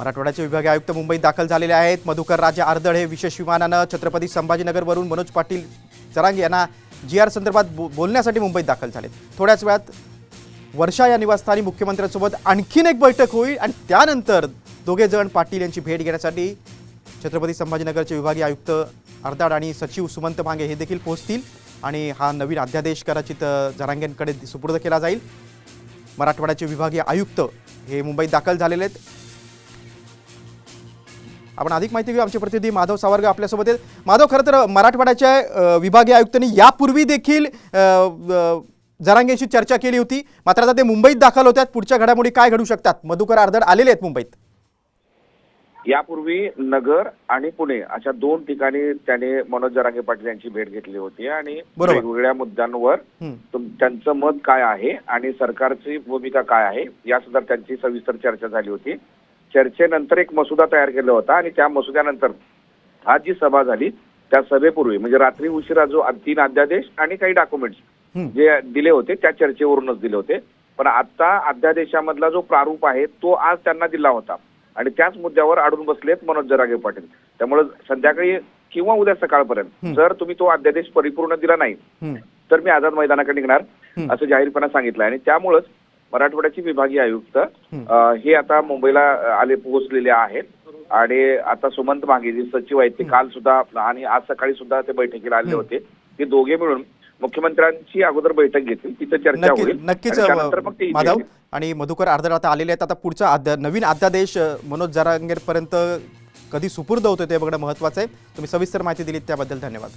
मराठवाड्याचे विभागीय आयुक्त मुंबईत दाखल झालेले आहेत. मधुकर राजा आर्दळ हे विशेष विमानानं छत्रपती संभाजीनगरवरून मनोज पाटील जरांगे यांना जी आर संदर्भात बो बोलण्यासाठी मुंबईत दाखल झाले थोड्याच वेळात वर्षा या निवासस्थानी मुख्यमंत्र्यांसोबत आणखीन एक बैठक होईल आणि त्यानंतर दोघे जण पाटील यांची भेट घेण्यासाठी छत्रपती संभाजीनगरचे विभागीय आयुक्त अर्दाड आणि सचिव सुमंत भांगे हे देखील पोहोचतील आणि हा नवीन अध्यादेश कदाचित जरांगेंकडे सुपूर्द केला जाईल. मराठवाड्याचे विभागीय आयुक्त हे मुंबईत दाखल झालेले आहेत. आपण अधिक माहिती घेऊ आमचे प्रतिनिधी माधव सावरगा आपल्यासोबत आहेत. माधव खरं तर मराठवाड्याच्या विभागीय आयुक्तांनी यापूर्वी देखील जरांगेशी चर्चा केली होती. मात्र आता ते मुंबईत दाखल होत्यात. पुढच्या घडामोडी काय घडू शकतात? मधुकर आर्दड आलेले आहेत मुंबईत. यापूर्वी नगर आणि पुणे अशा दोन ठिकाणी त्याने मनोज जरांगे पाटील यांची भेट घेतली होती आणि बरोबर. वेगवेगळ्या मुद्द्यांवर त्यांचं मत काय आहे आणि सरकारची भूमिका काय आहे या संदर्भात त्यांची सविस्तर चर्चा झाली होती. चर्चेनंतर एक मसुदा तयार केला होता आणि त्या मसुद्यानंतर आज जी सभा झाली त्या सभेपूर्वी म्हणजे रात्री उशिरा जो तीन अध्यादेश आणि काही डॉक्युमेंट्स. जे दिले होते त्या चर्चेवरूनच दिले होते पण आता अध्यादेशामधला जो प्रारूप आहे तो आज त्यांना दिला होता आणि त्याच मुद्द्यावर अडून बसलेत मनोज जरागे पाटील त्यामुळे संध्याकाळी किंवा उद्या सकाळपर्यंत. जर तुम्ही तो अध्यादेश परिपूर्ण दिला नाही. तर मी आझाद मैदानाकडे निघणार. असं जाहीरपणा सांगितलं आणि त्यामुळंच मराठवाड्याचे विभागीय आयुक्त हं. आता मुंबईला आले पोहोचलेले आहेत. आणि आता सुमंत मांगे जे सचिव आहेत ते काल सुद्धा आणि आज सकाळी सुद्धा ते बैठकीला आले. होते. ते दोघे मिळून मुख्यमंत्र्यांची अगोदर बैठक घेतील तिथं चर्चा होईल. नक्कीच माधव. आणि मधुकर आर्दड आता आलेले आहेत. आता पुढचा नवीन अध्यादेश मनोज जरांगेरपर्यंत कधी सुपूर्द होतो ते बघणं महत्त्वाचं आहे. तुम्ही सविस्तर माहिती दिलीत त्याबद्दल धन्यवाद.